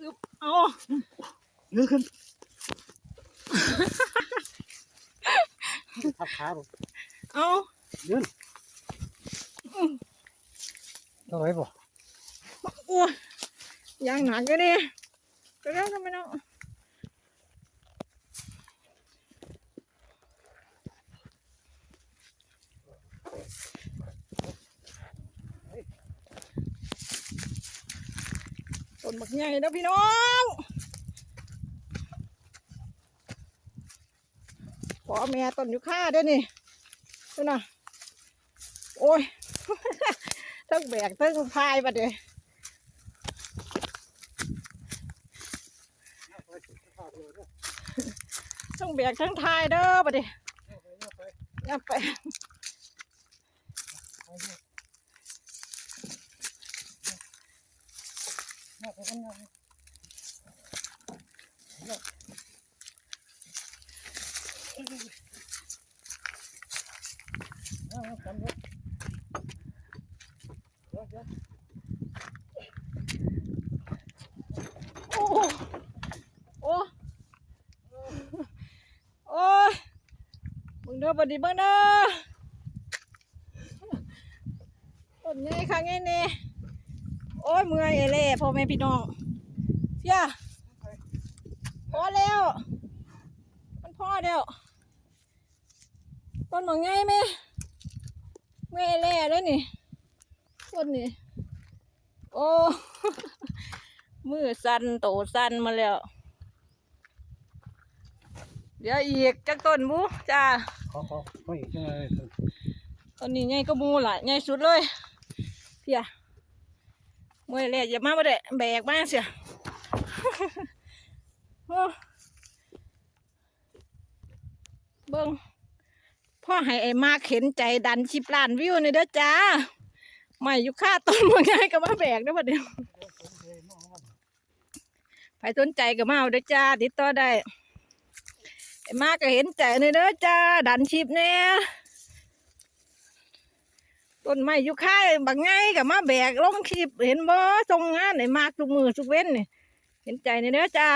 อึ๊บเอายืนขึ้นทับขาผมเอายืนต้องไหวบ่โอ้ยยางหนักอยู่ดิเดี๋ยวๆทำไมเนาะ ต้นบักใหญ่แล้วพี่น้องขอแม่ต้นอยู่ข้าด้วยนี่ดูนะโอ้ยทั้งแบกทั้งพายมาเดี๋ยวทั้งแบกทั้งทายเด้อบัด นี้อย่าไปโอ้โอ้โอ้ยมึงเด้อบัดนี้เบิ่งเด้อต้นใหญ่ค่ะไงนี่ โอ้ยเมื่อยเอเล่พ่อแม่พี่น้องเสียพอแล้ว มันพอแล้วต้นหมองไงไหมเมื่อยเอเล่เลยนี่ต้นนี่โอ้มือสั่นโตสั่นมาแล้ว เดี๋ยวอีกจักต้นบูจ้าขอขอขออีกจังเลยต้นนี้ใหญ่ก็มูล่ะใหญ่สุดเลยเพีย มวยแรกอย่ามาบ่ได้แบกมาเสียเบิ่งพ่อให้ไอ้มากเห็นใจดันชิบล้านวิวในเด้อจ้าไม่อยู่ค่าต้นมันง่ายก็มาแบกเด้บัดเดียวใครสนใจก็มาเอาเด้อจ้าติดต่อได้ไอ้มากก็เห็นใจในเด้อจ้าดันชิบแน่ ต้นไม้อยู่ค่ายบางไงกับมาแบกลงคลิปเห็นบ่ทรงงานไหนมากทุกมือทุกเว้นนี่เห็นใจในเนื้อจ้า